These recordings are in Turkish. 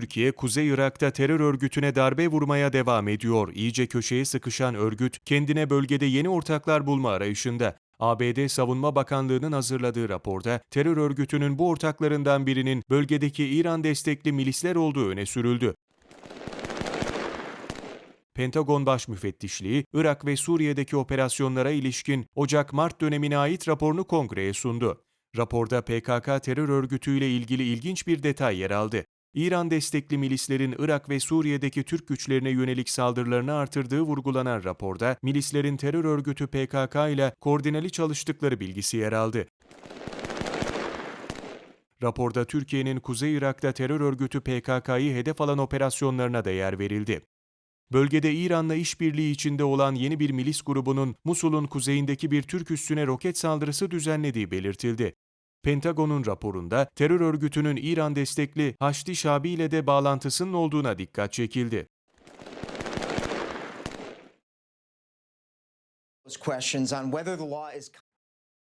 Türkiye, Kuzey Irak'ta terör örgütüne darbe vurmaya devam ediyor. İyice köşeye sıkışan örgüt, kendine bölgede yeni ortaklar bulma arayışında. ABD Savunma Bakanlığı'nın hazırladığı raporda terör örgütünün bu ortaklarından birinin bölgedeki İran destekli milisler olduğu öne sürüldü. Pentagon Baş Müfettişliği, Irak ve Suriye'deki operasyonlara ilişkin Ocak-Mart dönemine ait raporunu kongreye sundu. Raporda PKK terör örgütüyle ilgili ilginç bir detay yer aldı. İran destekli milislerin Irak ve Suriye'deki Türk güçlerine yönelik saldırılarını artırdığı vurgulanan raporda, milislerin terör örgütü PKK ile koordineli çalıştıkları bilgisi yer aldı. Raporda Türkiye'nin Kuzey Irak'ta terör örgütü PKK'yı hedef alan operasyonlarına da yer verildi. Bölgede İran'la işbirliği içinde olan yeni bir milis grubunun Musul'un kuzeyindeki bir Türk üssüne roket saldırısı düzenlediği belirtildi. Pentagon'un raporunda terör örgütünün İran destekli Haçlı Şabi ile de bağlantısının olduğuna dikkat çekildi. those questions on whether the law is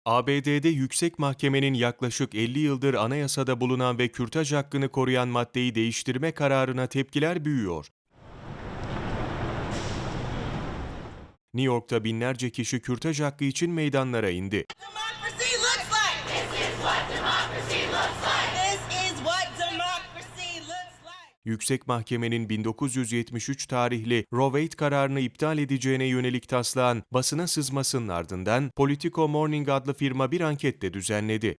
ABD'de yüksek mahkemenin yaklaşık 50 yıldır anayasada bulunan ve kürtaj hakkını koruyan maddeyi değiştirme kararına tepkiler büyüyor. New York'ta binlerce kişi kürtaj hakkı için meydanlara indi. Yüksek Mahkemenin 1973 tarihli Roe Wade kararını iptal edeceğine yönelik taslağın basına sızmasının ardından Politico Morning adlı firma bir anket de düzenledi.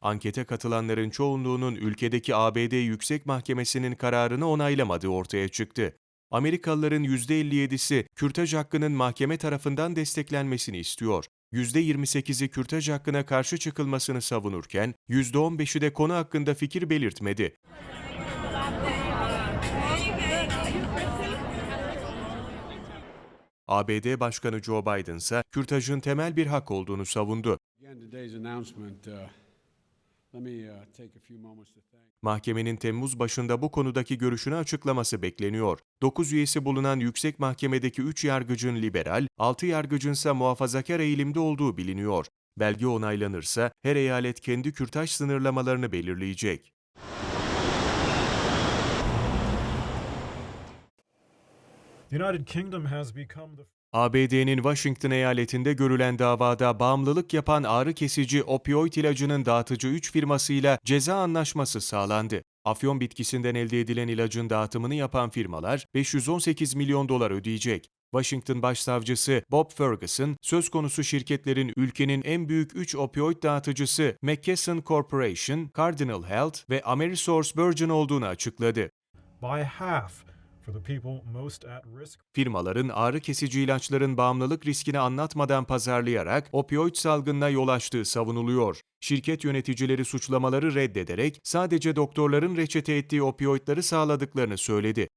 Ankete katılanların çoğunluğunun ülkedeki ABD Yüksek Mahkemesi'nin kararını onaylamadığı ortaya çıktı. Amerikalıların %57'si kürtaj hakkının mahkeme tarafından desteklenmesini istiyor. %28'i kürtaj hakkına karşı çıkılmasını savunurken %15'i de konu hakkında fikir belirtmedi. ABD Başkanı Joe Biden ise kürtajın temel bir hak olduğunu savundu. Mahkemenin Temmuz başında bu konudaki görüşünü açıklaması bekleniyor. 9 üyesi bulunan yüksek mahkemedeki 3 yargıcın liberal, 6 yargıcınsa muhafazakar eğilimde olduğu biliniyor. Belge onaylanırsa her eyalet kendi kürtaj sınırlamalarını belirleyecek. The United Kingdom has become the ABD'nin Washington eyaletinde görülen davada bağımlılık yapan ağrı kesici opioid ilacının dağıtıcı 3 firmasıyla ceza anlaşması sağlandı. Afyon bitkisinden elde edilen ilacın dağıtımını yapan firmalar 518 milyon dolar ödeyecek. Washington Başsavcısı Bob Ferguson, söz konusu şirketlerin ülkenin en büyük 3 opioid dağıtıcısı McKesson Corporation, Cardinal Health ve Amerisource Virgin olduğunu açıkladı. by half for the people most at risk. Firmaların ağrı kesici ilaçların bağımlılık riskini anlatmadan pazarlayarak opioid salgınına yol açtığı savunuluyor. Şirket yöneticileri suçlamaları reddederek sadece doktorların reçete ettiği opioidleri sağladıklarını söyledi.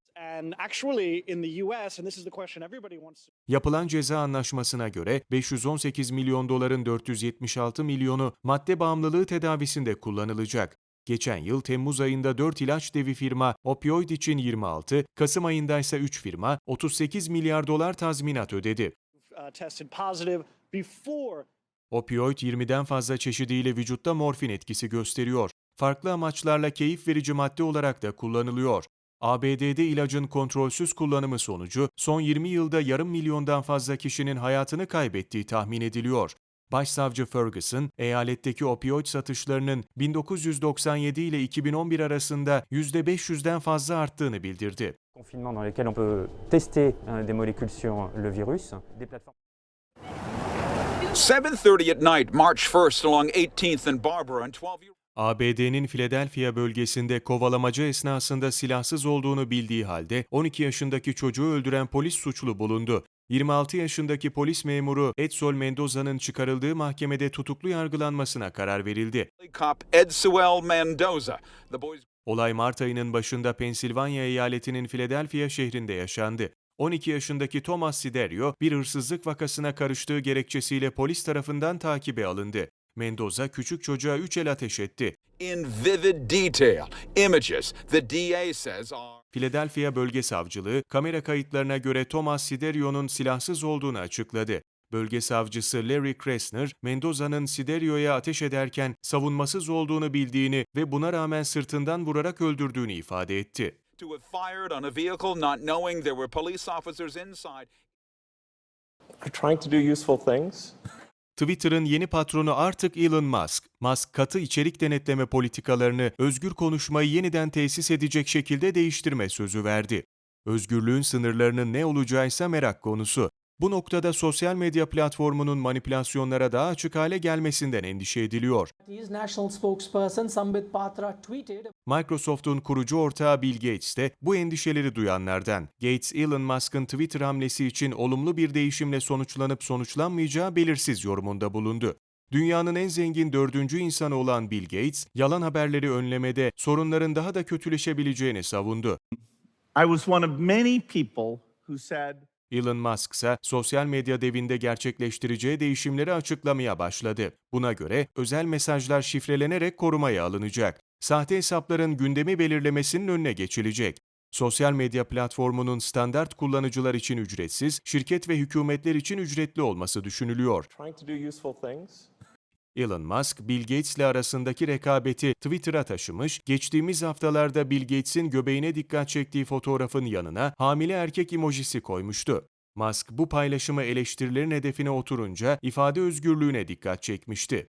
Yapılan ceza anlaşmasına göre 518 milyon doların 476 milyonu madde bağımlılığı tedavisinde kullanılacak. Geçen yıl Temmuz ayında 4 ilaç devi firma opioid için 26, Kasım ayında ise 3 firma 38 milyar dolar tazminat ödedi. uh, Opioid 20'den fazla çeşidiyle vücutta morfin etkisi gösteriyor. Farklı amaçlarla keyif verici madde olarak da kullanılıyor. ABD'de ilacın kontrolsüz kullanımı sonucu son 20 yılda yarım milyondan fazla kişinin hayatını kaybettiği tahmin ediliyor. Başsavcı Ferguson, eyaletteki opioid satışlarının 1997 ile 2011 arasında %500'den fazla arttığını bildirdi. confinements dans lesquels on peut tester euh, des molécules sur le virus, des plateformes 7:30 at night, March 1st, along 18th and Barbara, and 12 year ABD'nin Philadelphia bölgesinde kovalamaca esnasında silahsız olduğunu bildiği halde 12 yaşındaki çocuğu öldüren polis suçlu bulundu. 26 yaşındaki polis memuru Edsol Mendoza'nın çıkarıldığı mahkemede tutuklu yargılanmasına karar verildi. Olay Mart ayının başında Pensilvanya eyaletinin Philadelphia şehrinde yaşandı. 12 yaşındaki Thomas Siderio bir hırsızlık vakasına karıştığı gerekçesiyle polis tarafından takibe alındı. Mendoza küçük çocuğa 3 el ateş etti. in vivid detail. Images the DA says are Philadelphia Bölge Savcılığı kamera kayıtlarına göre Thomas Siderio'nun silahsız olduğunu açıkladı. Bölge savcısı Larry Kressner, Mendoza'nın Siderio'ya ateş ederken savunmasız olduğunu bildiğini ve buna rağmen sırtından vurarak öldürdüğünü ifade etti. Trying to do useful things. Twitter'ın yeni patronu artık Elon Musk. Musk katı içerik denetleme politikalarını özgür konuşmayı yeniden tesis edecek şekilde değiştirme sözü verdi. Özgürlüğün sınırlarının ne olacağıysa merak konusu. Bu noktada sosyal medya platformunun manipülasyonlara daha açık hale gelmesinden endişe ediliyor. Microsoft'un kurucu ortağı Bill Gates de bu endişeleri duyanlardan. Gates, Elon Musk'ın Twitter hamlesi için olumlu bir değişimle sonuçlanıp sonuçlanmayacağı belirsiz yorumunda bulundu. Dünyanın en zengin dördüncü insanı olan Bill Gates, yalan haberleri önlemede sorunların daha da kötüleşebileceğini savundu. I was one of many people who said Elon Musk ise sosyal medya devinde gerçekleştireceği değişimleri açıklamaya başladı. Buna göre özel mesajlar şifrelenerek korumaya alınacak. Sahte hesapların gündemi belirlemesinin önüne geçilecek. Sosyal medya platformunun standart kullanıcılar için ücretsiz, şirket ve hükümetler için ücretli olması düşünülüyor. Elon Musk, Bill Gates'le arasındaki rekabeti Twitter'a taşımış, geçtiğimiz haftalarda Bill Gates'in göbeğine dikkat çektiği fotoğrafın yanına hamile erkek emojisi koymuştu. Musk bu paylaşımı eleştirilerin hedefine oturunca ifade özgürlüğüne dikkat çekmişti.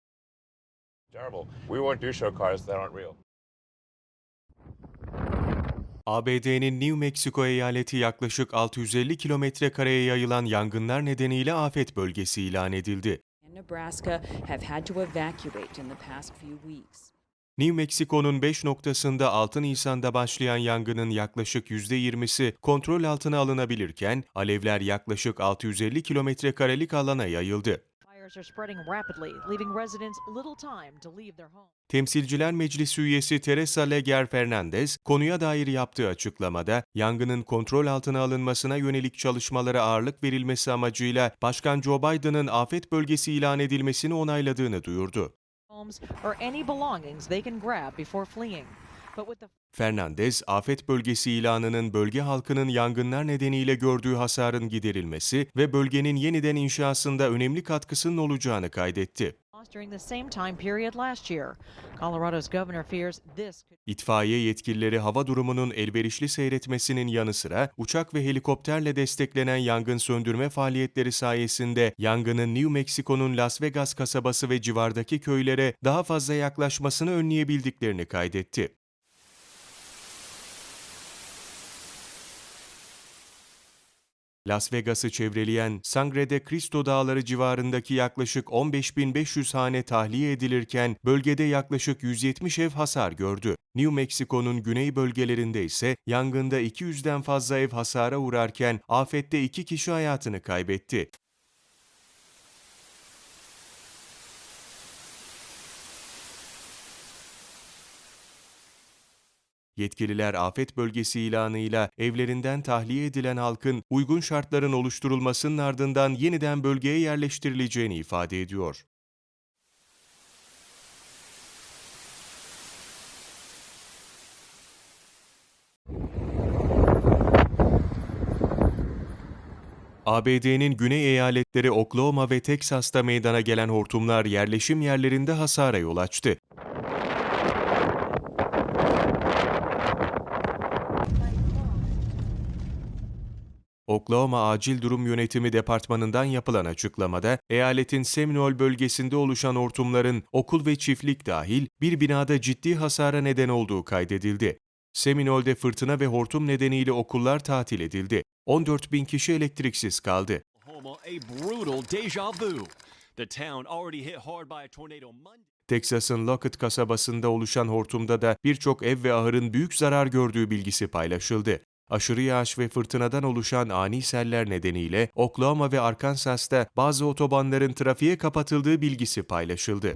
ABD'nin New Mexico eyaleti yaklaşık 650 kilometre kareye yayılan yangınlar nedeniyle afet bölgesi ilan edildi. Nebraska have had to evacuate in the past few weeks. New Mexico'nun 5 noktasında 6 Nisan'da başlayan yangının yaklaşık %20'si kontrol altına alınabilirken alevler yaklaşık 650 kilometre karelik alana yayıldı. Fires are spreading rapidly, leaving residents little time to leave their homes. Temsilciler Meclisi üyesi Teresa Leger Fernandez, konuya dair yaptığı açıklamada, yangının kontrol altına alınmasına yönelik çalışmalara ağırlık verilmesi amacıyla Başkan Joe Biden'ın afet bölgesi ilan edilmesini onayladığını duyurdu. Fernandez, afet bölgesi ilanının bölge halkının yangınlar nedeniyle gördüğü hasarın giderilmesi ve bölgenin yeniden inşasında önemli katkısının olacağını kaydetti. İtfaiye yetkilileri hava durumunun elverişli seyretmesinin yanı sıra uçak ve helikopterle desteklenen yangın söndürme faaliyetleri sayesinde yangının New Mexico'nun Las Vegas kasabası ve civardaki köylere daha fazla yaklaşmasını önleyebildiklerini kaydetti. Las Vegas'ı çevreleyen Sangre de Cristo Dağları civarındaki yaklaşık 15.500 hane tahliye edilirken bölgede yaklaşık 170 ev hasar gördü. New Mexico'nun güney bölgelerinde ise yangında 200'den fazla ev hasara uğrarken afette 2 kişi hayatını kaybetti. Yetkililer afet bölgesi ilanıyla evlerinden tahliye edilen halkın uygun şartların oluşturulmasının ardından yeniden bölgeye yerleştirileceğini ifade ediyor. ABD'nin güney eyaletleri Oklahoma ve Teksas'ta meydana gelen hortumlar yerleşim yerlerinde hasara yol açtı. Oklahoma Acil Durum Yönetimi Departmanı'ndan yapılan açıklamada, eyaletin Seminole bölgesinde oluşan hortumların okul ve çiftlik dahil bir binada ciddi hasara neden olduğu kaydedildi. Seminole'de fırtına ve hortum nedeniyle okullar tatil edildi. 14 bin kişi elektriksiz kaldı. Texas'ın Lockett kasabasında oluşan hortumda da birçok ev ve ahırın büyük zarar gördüğü bilgisi paylaşıldı. Aşırı yağış ve fırtınadan oluşan ani seller nedeniyle Oklahoma ve Arkansas'ta bazı otobanların trafiğe kapatıldığı bilgisi paylaşıldı.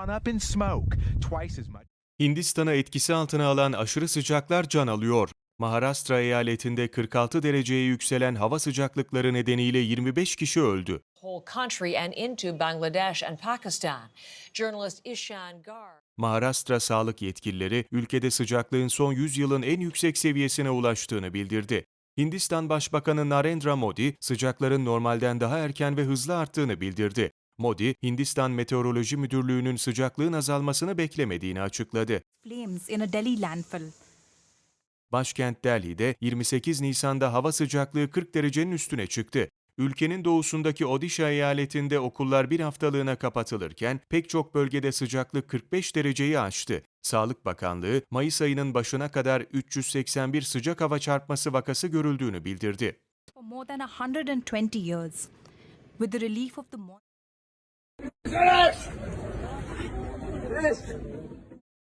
gone up in smoke twice as much. Hindistan'a etkisi altına alan aşırı sıcaklar can alıyor. Maharashtra eyaletinde 46 dereceye yükselen hava sıcaklıkları nedeniyle 25 kişi öldü. Whole country and into Bangladesh and Pakistan. Journalist Ishan Gar Maharashtra sağlık yetkilileri ülkede sıcaklığın son 100 yılın en yüksek seviyesine ulaştığını bildirdi. Hindistan Başbakanı Narendra Modi, sıcakların normalden daha erken ve hızlı arttığını bildirdi. Modi, Hindistan Meteoroloji Müdürlüğü'nün sıcaklığın azalmasını beklemediğini açıkladı. Başkent Delhi'de 28 Nisan'da hava sıcaklığı 40 derecenin üstüne çıktı. Ülkenin doğusundaki Odisha eyaletinde okullar bir haftalığına kapatılırken pek çok bölgede sıcaklık 45 dereceyi aştı. Sağlık Bakanlığı, Mayıs ayının başına kadar 381 sıcak hava çarpması vakası görüldüğünü bildirdi. More than 120 years. With the relief of the mon-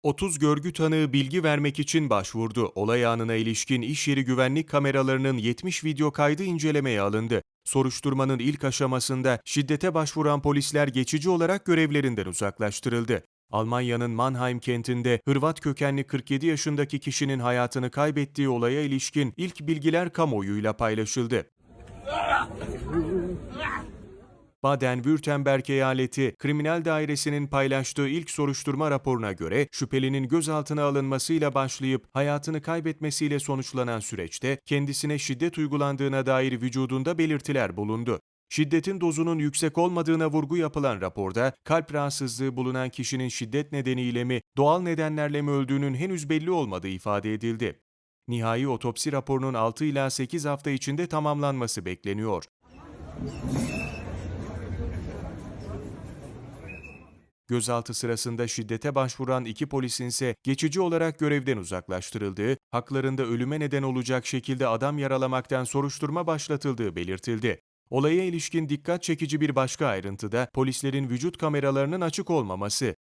30 görgü tanığı bilgi vermek için başvurdu. Olay anına ilişkin iş yeri güvenlik kameralarının 70 video kaydı incelemeye alındı. Soruşturmanın ilk aşamasında şiddete başvuran polisler geçici olarak görevlerinden uzaklaştırıldı. Almanya'nın Mannheim kentinde Hırvat kökenli 47 yaşındaki kişinin hayatını kaybettiği olaya ilişkin ilk bilgiler kamuoyuyla paylaşıldı. Baden-Württemberg eyaleti kriminal dairesinin paylaştığı ilk soruşturma raporuna göre şüphelinin gözaltına alınmasıyla başlayıp hayatını kaybetmesiyle sonuçlanan süreçte kendisine şiddet uygulandığına dair vücudunda belirtiler bulundu. Şiddetin dozunun yüksek olmadığına vurgu yapılan raporda kalp rahatsızlığı bulunan kişinin şiddet nedeniyle mi, doğal nedenlerle mi öldüğünün henüz belli olmadığı ifade edildi. Nihai otopsi raporunun 6 ila 8 hafta içinde tamamlanması bekleniyor. Gözaltı sırasında şiddete başvuran iki polisin ise geçici olarak görevden uzaklaştırıldığı, haklarında ölüme neden olacak şekilde adam yaralamaktan soruşturma başlatıldığı belirtildi. Olaya ilişkin dikkat çekici bir başka ayrıntı da polislerin vücut kameralarının açık olmaması.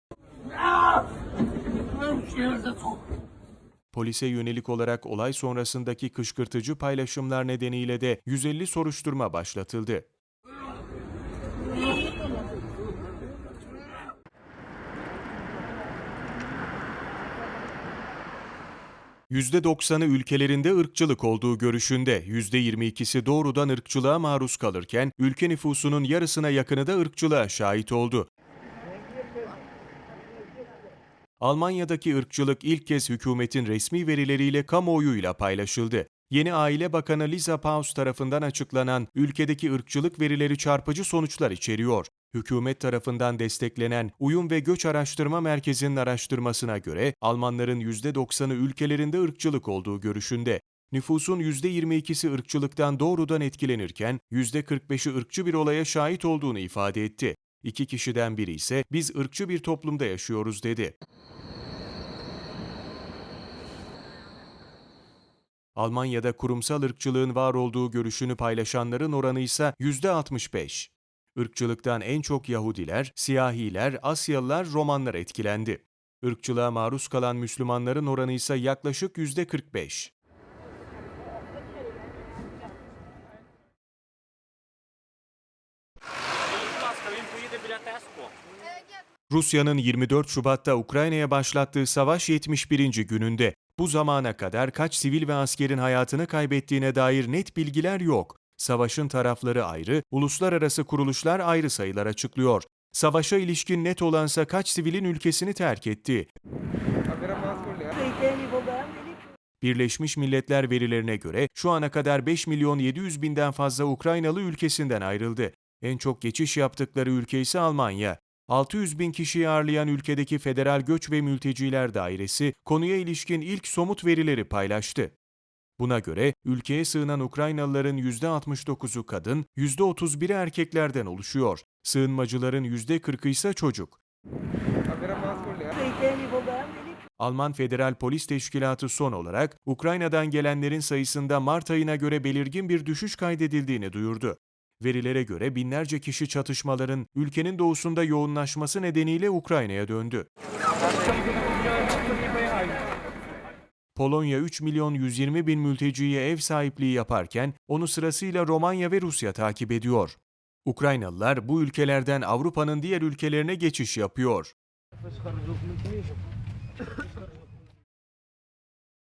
Polise yönelik olarak olay sonrasındaki kışkırtıcı paylaşımlar nedeniyle de 150 soruşturma başlatıldı. %90'ı ülkelerinde ırkçılık olduğu görüşünde, %22'si doğrudan ırkçılığa maruz kalırken ülke nüfusunun yarısına yakını da ırkçılığa şahit oldu. Almanya'daki ırkçılık ilk kez hükümetin resmi verileriyle kamuoyuyla paylaşıldı. Yeni Aile Bakanı Lisa Paus tarafından açıklanan ülkedeki ırkçılık verileri çarpıcı sonuçlar içeriyor. Hükümet tarafından desteklenen Uyum ve Göç Araştırma Merkezi'nin araştırmasına göre Almanların %90'ı ülkelerinde ırkçılık olduğu görüşünde. Nüfusun %22'si ırkçılıktan doğrudan etkilenirken %45'i ırkçı bir olaya şahit olduğunu ifade etti. İki kişiden biri ise biz ırkçı bir toplumda yaşıyoruz dedi. Almanya'da kurumsal ırkçılığın var olduğu görüşünü paylaşanların oranı ise %65. Irkçılıktan en çok Yahudiler, siyahiler, Asyalılar, Romanlar etkilendi. Irkçılığa maruz kalan Müslümanların oranı ise yaklaşık %45. Rusya'nın 24 Şubat'ta Ukrayna'ya başlattığı savaş 71. gününde. Bu zamana kadar kaç sivil ve askerin hayatını kaybettiğine dair net bilgiler yok. Savaşın tarafları ayrı, uluslararası kuruluşlar ayrı sayılar açıklıyor. Savaşa ilişkin net olansa kaç sivilin ülkesini terk etti? Birleşmiş Milletler verilerine göre şu ana kadar 5 milyon 700 binden fazla Ukraynalı ülkesinden ayrıldı. En çok geçiş yaptıkları ülke ise Almanya. 600 bin kişiyi ağırlayan ülkedeki Federal Göç ve Mülteciler Dairesi konuya ilişkin ilk somut verileri paylaştı. Buna göre ülkeye sığınan Ukraynalıların %69'u kadın, %31'i erkeklerden oluşuyor. Sığınmacıların %40'ı ise çocuk. Alman Federal Polis Teşkilatı son olarak Ukrayna'dan gelenlerin sayısında Mart ayına göre belirgin bir düşüş kaydedildiğini duyurdu. Verilere göre binlerce kişi çatışmaların ülkenin doğusunda yoğunlaşması nedeniyle Ukrayna'ya döndü. Polonya 3 milyon 120 bin mülteciye ev sahipliği yaparken onu sırasıyla Romanya ve Rusya takip ediyor. Ukraynalılar bu ülkelerden Avrupa'nın diğer ülkelerine geçiş yapıyor.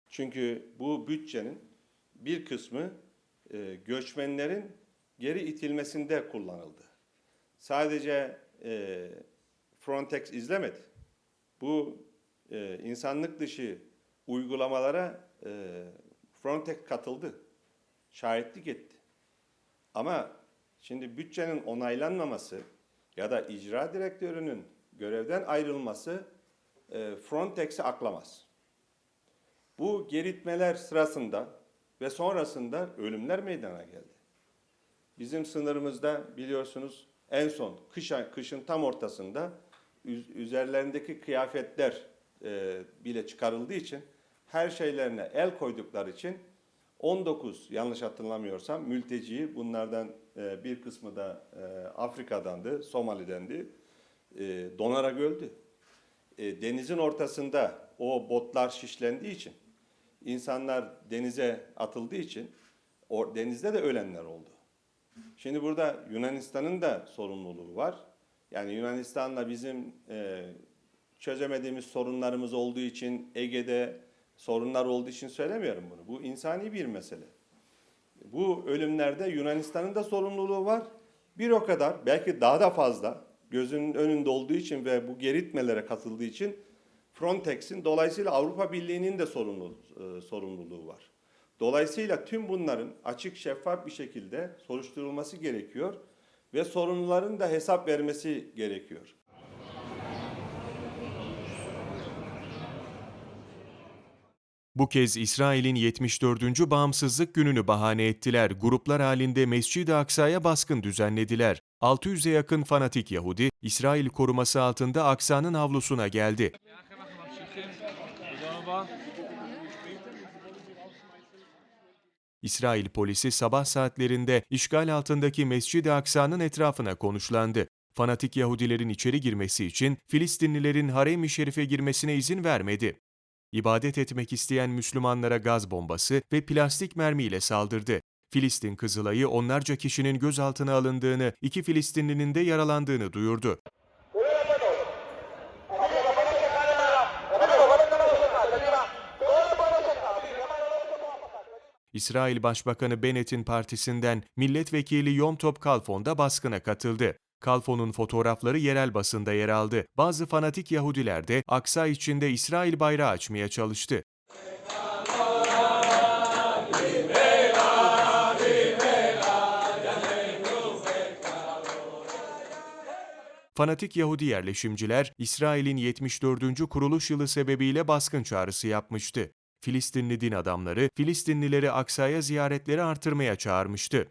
Çünkü bu bütçenin bir kısmı e, göçmenlerin geri itilmesinde kullanıldı. Sadece e, Frontex izlemedi. Bu e, insanlık dışı uygulamalara e, Frontex katıldı. şahitlik etti. Ama şimdi bütçenin onaylanmaması ya da icra direktörünün görevden ayrılması e, Frontex'i aklamaz. Bu geritmeler sırasında ve sonrasında ölümler meydana geldi. Bizim sınırımızda biliyorsunuz en son kış, kışın tam ortasında üz- üzerlerindeki kıyafetler e, bile çıkarıldığı için her şeylerine el koydukları için 19 yanlış hatırlamıyorsam mülteci bunlardan e, bir kısmı da e, Afrika'dandı, Somali'dendi. E, donarak öldü. E, denizin ortasında o botlar şişlendiği için insanlar denize atıldığı için o denizde de ölenler oldu. Şimdi burada Yunanistan'ın da sorumluluğu var. Yani Yunanistan'la bizim e, çözemediğimiz sorunlarımız olduğu için Ege'de sorunlar olduğu için söylemiyorum bunu. Bu insani bir mesele. Bu ölümlerde Yunanistan'ın da sorumluluğu var. Bir o kadar belki daha da fazla gözünün önünde olduğu için ve bu geritmelere katıldığı için Frontex'in dolayısıyla Avrupa Birliği'nin de sorumluluğu, e, sorumluluğu var. Dolayısıyla tüm bunların açık şeffaf bir şekilde soruşturulması gerekiyor ve sorumluların da hesap vermesi gerekiyor. Bu kez İsrail'in 74. bağımsızlık gününü bahane ettiler. Gruplar halinde Mescid-i Aksa'ya baskın düzenlediler. 600'e yakın fanatik Yahudi, İsrail koruması altında Aksa'nın avlusuna geldi. İsrail polisi sabah saatlerinde işgal altındaki Mescid-i Aksa'nın etrafına konuşlandı. Fanatik Yahudilerin içeri girmesi için Filistinlilerin harem-i şerife girmesine izin vermedi. İbadet etmek isteyen Müslümanlara gaz bombası ve plastik mermiyle saldırdı. Filistin Kızılay'ı onlarca kişinin gözaltına alındığını, iki Filistinlinin de yaralandığını duyurdu. İsrail Başbakanı Bennett'in partisinden milletvekili Yom Tov Kalfon da baskına katıldı. Kalfon'un fotoğrafları yerel basında yer aldı. Bazı fanatik Yahudiler de Aksa içinde İsrail bayrağı açmaya çalıştı. Fanatik Yahudi yerleşimciler, İsrail'in 74. kuruluş yılı sebebiyle baskın çağrısı yapmıştı. Filistinli din adamları, Filistinlileri Aksa'ya ziyaretleri artırmaya çağırmıştı.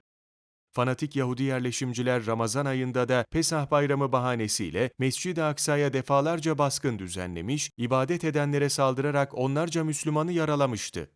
Fanatik Yahudi yerleşimciler Ramazan ayında da Pesah bayramı bahanesiyle Mescid-i Aksa'ya defalarca baskın düzenlemiş, ibadet edenlere saldırarak onlarca Müslümanı yaralamıştı.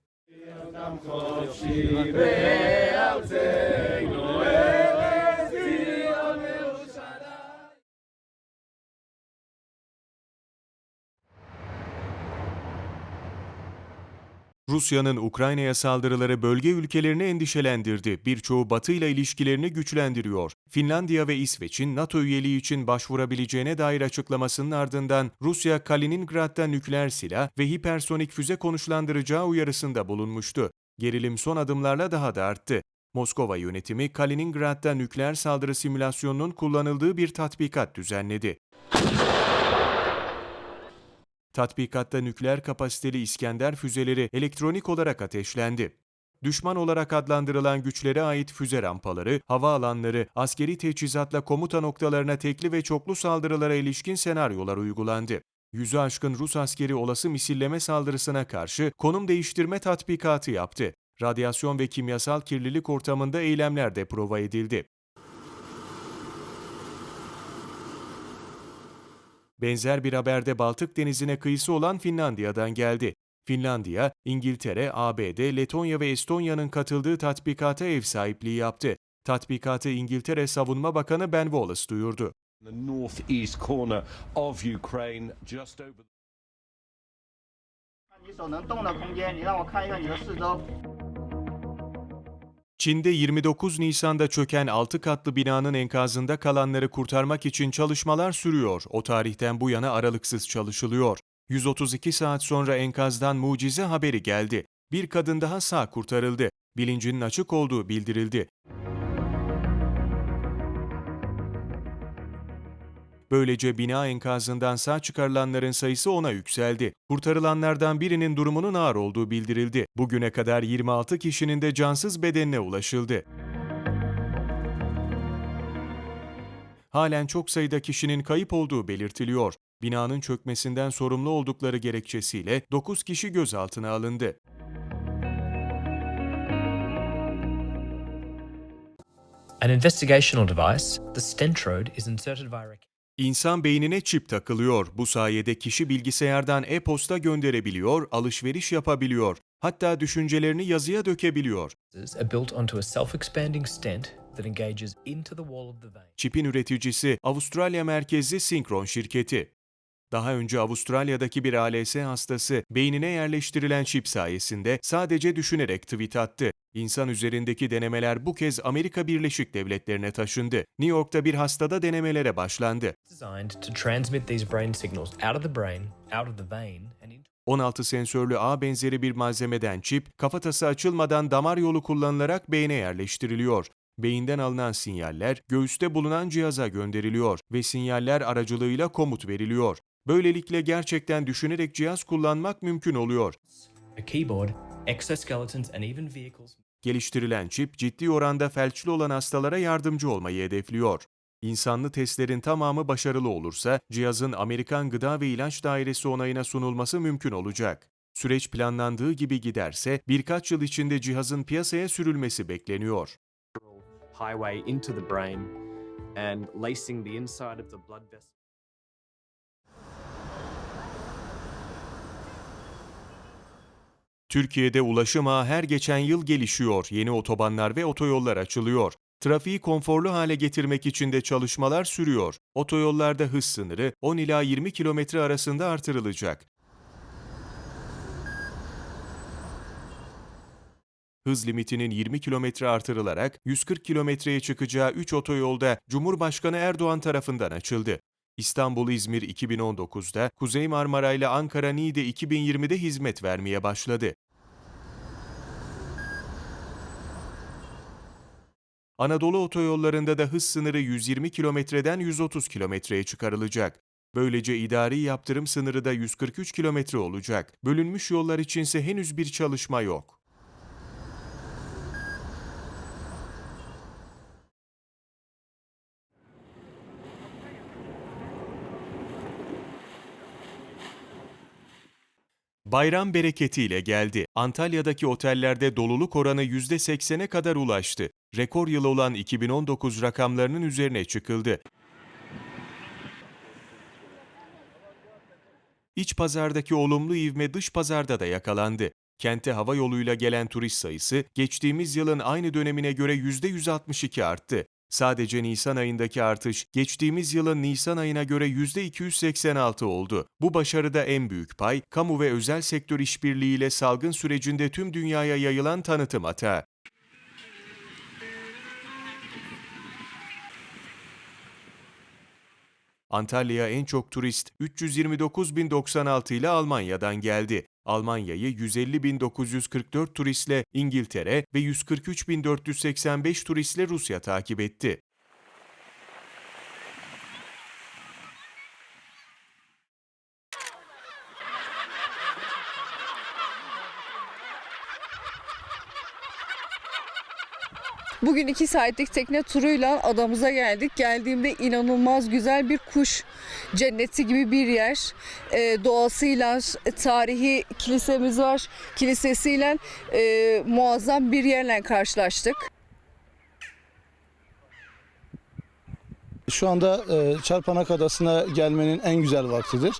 Rusya'nın Ukrayna'ya saldırıları bölge ülkelerini endişelendirdi. Birçoğu Batı ile ilişkilerini güçlendiriyor. Finlandiya ve İsveç'in NATO üyeliği için başvurabileceğine dair açıklamasının ardından Rusya Kaliningrad'da nükleer silah ve hipersonik füze konuşlandıracağı uyarısında bulunmuştu. Gerilim son adımlarla daha da arttı. Moskova yönetimi Kaliningrad'da nükleer saldırı simülasyonunun kullanıldığı bir tatbikat düzenledi. Tatbikatta nükleer kapasiteli İskender füzeleri elektronik olarak ateşlendi. Düşman olarak adlandırılan güçlere ait füze rampaları, havaalanları, askeri teçhizatla komuta noktalarına tekli ve çoklu saldırılara ilişkin senaryolar uygulandı. Yüzü aşkın Rus askeri olası misilleme saldırısına karşı konum değiştirme tatbikatı yaptı. Radyasyon ve kimyasal kirlilik ortamında eylemler de prova edildi. Benzer bir haber de Baltık Denizi'ne kıyısı olan Finlandiya'dan geldi. Finlandiya, İngiltere, ABD, Letonya ve Estonya'nın katıldığı tatbikata ev sahipliği yaptı. Tatbikatı İngiltere Savunma Bakanı Ben Wallace duyurdu. Çin'de 29 Nisan'da çöken 6 katlı binanın enkazında kalanları kurtarmak için çalışmalar sürüyor. O tarihten bu yana aralıksız çalışılıyor. 132 saat sonra enkazdan mucize haberi geldi. Bir kadın daha sağ kurtarıldı. Bilincinin açık olduğu bildirildi. Böylece bina enkazından sağ çıkarılanların sayısı 10'a yükseldi. Kurtarılanlardan birinin durumunun ağır olduğu bildirildi. Bugüne kadar 26 kişinin de cansız bedenine ulaşıldı. Halen çok sayıda kişinin kayıp olduğu belirtiliyor. Binanın çökmesinden sorumlu oldukları gerekçesiyle 9 kişi gözaltına alındı. An investigational device, the Stentrode, is inserted via İnsan beynine çip takılıyor. Bu sayede kişi bilgisayardan e-posta gönderebiliyor, alışveriş yapabiliyor. Hatta düşüncelerini yazıya dökebiliyor. Çipin üreticisi Avustralya merkezli Synchron şirketi. Daha önce Avustralya'daki bir ALS hastası beynine yerleştirilen çip sayesinde sadece düşünerek tweet attı. İnsan üzerindeki denemeler bu kez Amerika Birleşik Devletleri'ne taşındı. New York'ta bir hastada denemelere başlandı. Designed to transmit these brain signals out of the brain, out of the vein, and into 16 sensörlü ağ benzeri bir malzemeden çip, kafatası açılmadan damar yolu kullanılarak beyne yerleştiriliyor. Beyinden alınan sinyaller göğüste bulunan cihaza gönderiliyor ve sinyaller aracılığıyla komut veriliyor. Böylelikle gerçekten düşünerek cihaz kullanmak mümkün oluyor. a keyboard, exoskeletons, and even vehicles. Geliştirilen çip ciddi oranda felçli olan hastalara yardımcı olmayı hedefliyor. İnsanlı testlerin tamamı başarılı olursa cihazın Amerikan Gıda ve İlaç Dairesi onayına sunulması mümkün olacak. Süreç planlandığı gibi giderse birkaç yıl içinde cihazın piyasaya sürülmesi bekleniyor. highway into the brain and lacing the inside of the blood vessel. Türkiye'de ulaşım ağı her geçen yıl gelişiyor, yeni otobanlar ve otoyollar açılıyor. Trafiği konforlu hale getirmek için de çalışmalar sürüyor. Otoyollarda hız sınırı 10 ila 20 kilometre arasında artırılacak. Hız limitinin 20 kilometre artırılarak 140 kilometreye çıkacağı 3 otoyolda Cumhurbaşkanı Erdoğan tarafından açıldı. İstanbul-İzmir 2019'da, Kuzey Marmara ile Ankara-Niğde 2020'de hizmet vermeye başladı. Anadolu otoyollarında da hız sınırı 120 kilometreden 130 kilometreye çıkarılacak. Böylece idari yaptırım sınırı da 143 kilometre olacak. Bölünmüş yollar içinse henüz bir çalışma yok. Bayram bereketiyle geldi. Antalya'daki otellerde doluluk oranı %80'e kadar ulaştı. Rekor yıl olan 2019 rakamlarının üzerine çıkıldı. İç pazardaki olumlu ivme dış pazarda da yakalandı. Kente hava yoluyla gelen turist sayısı geçtiğimiz yılın aynı dönemine göre %162 arttı. Sadece Nisan ayındaki artış geçtiğimiz yılın Nisan ayına göre %286 oldu. Bu başarıda en büyük pay, kamu ve özel sektör işbirliğiyle salgın sürecinde tüm dünyaya yayılan tanıtım atağı. Antalya'ya en çok turist 329.096 ile Almanya'dan geldi. Almanya'yı 150.944 turistle İngiltere ve 143.485 turistle Rusya takip etti. Bugün iki saatlik tekne turuyla adamıza geldik. Geldiğimde inanılmaz güzel bir kuş cenneti gibi bir yer. Ee, doğasıyla, tarihi kilisemiz var. Kilisesiyle e, muazzam bir yerle karşılaştık. Şu anda e, Çarpanak Adası'na gelmenin en güzel vaktidir.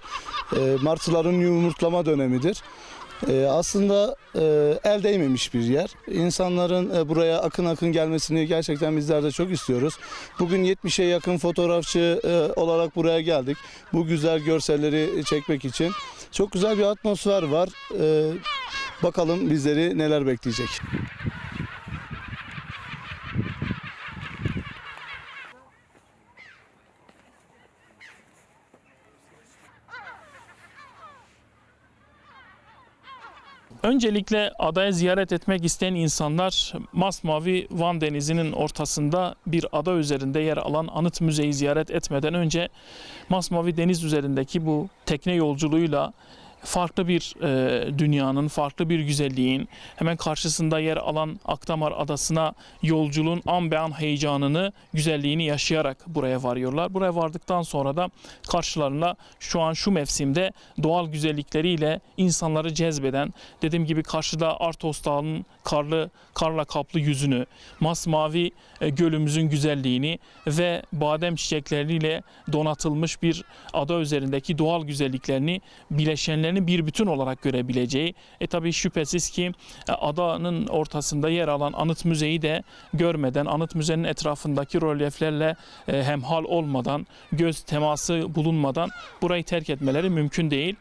E, martıların yumurtlama dönemidir. E, aslında e, el değmemiş bir yer. İnsanların e, buraya akın akın gelmesini gerçekten bizler de çok istiyoruz. Bugün 70'e yakın fotoğrafçı e, olarak buraya geldik. Bu güzel görselleri çekmek için. Çok güzel bir atmosfer var. Bakalım bizleri neler bekleyecek. Öncelikle adaya ziyaret etmek isteyen insanlar masmavi Van Denizi'nin ortasında bir ada üzerinde yer alan Anıt Müzeyi ziyaret etmeden önce masmavi deniz üzerindeki bu tekne yolculuğuyla farklı bir e, dünyanın, farklı bir güzelliğin hemen karşısında yer alan Akdamar Adası'na yolculuğun an be an heyecanını, güzelliğini yaşayarak buraya varıyorlar. Buraya vardıktan sonra da karşılarına şu an şu mevsimde doğal güzellikleriyle insanları cezbeden, dediğim gibi karşıda Artos Dağı'nın karlı, karla kaplı yüzünü, masmavi e, gölümüzün güzelliğini ve badem çiçekleriyle donatılmış bir ada üzerindeki doğal güzelliklerini bileşenlerini bir bütün olarak görebileceği. E tabii şüphesiz ki e, adanın ortasında yer alan Anıt Müzeyi de görmeden, Anıt Müze'nin etrafındaki rölyeflerle e, hemhal olmadan, göz teması bulunmadan burayı terk etmeleri mümkün değil.